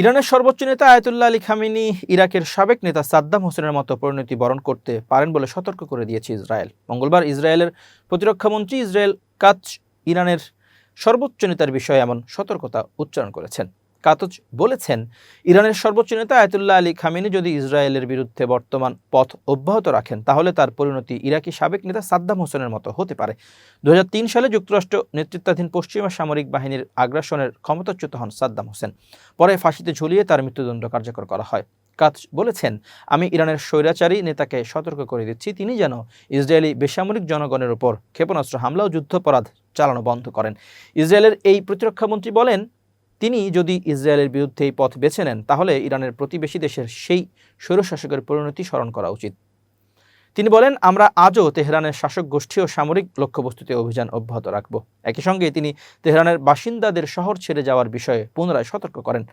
ইরানের সর্বোচ্চ নেতা আয়াতুল্লাহ আলী খামিনি ইরাকের সাবেক নেতা সাদ্দাম হোসেনের মতো পরিণতি বরণ করতে পারেন বলে সতর্ক করে দিয়েছে ইসরায়েল। মঙ্গলবার ইসরায়েলের প্রতিরক্ষামন্ত্রী ইসরায়েল কাচ ইরানের সর্বোচ্চ নেতার বিষয়ে এমন সতর্কতা উচ্চারণ করেছেন। কাতজ বলেছেন, ইরানের সর্বোচ্চ নেতা আয়াতুল্লাহ আলী খামিনি যদি ইসরায়েলের বিরুদ্ধে বর্তমান পথ অব্যাহত রাখেন, তাহলে তার পরিণতি ইরাকি সাবেক নেতা সাদ্দাম হোসেনের মতো হতে পারে। দু হাজার তিন সালে যুক্তরাষ্ট্র নেতৃত্বাধীন পশ্চিমা সামরিক বাহিনীর আগ্রাসনের ক্ষমতাচ্যুত হন সাদ্দাম হোসেন। পরে ফাঁসিতে ঝুলিয়ে তার মৃত্যুদণ্ড কার্যকর করা হয়। কাত বলেছেন, আমি ইরানের স্বৈরাচারী নেতাকে সতর্ক করে দিচ্ছি, তিনি যেন ইসরায়েলি বেসামরিক জনগণের উপর ক্ষেপণাস্ত্র হামলা ও যুদ্ধাপরাধ চালানো বন্ধ করেন। ইসরায়েলের এই প্রতিরক্ষামন্ত্রী বলেন তিনি যদি ইসরায়েলের বিরুদ্ধে এই পথ বেছে নেন, তাহলে ইরানের প্রতিবেশী দেশের সেই স্বৈরশাসকের পরিণতি স্মরণ করা উচিত। তিনি বলেন, আমরা আজও তেহরানের শাসক গোষ্ঠী ও সামরিক লক্ষ্যবস্তুতে অভিযান অব্যাহত রাখব। একই সঙ্গে তিনি তেহরানের বাসিন্দাদের শহর ছেড়ে যাওয়ার বিষয়ে পুনরায় সতর্ক করেন।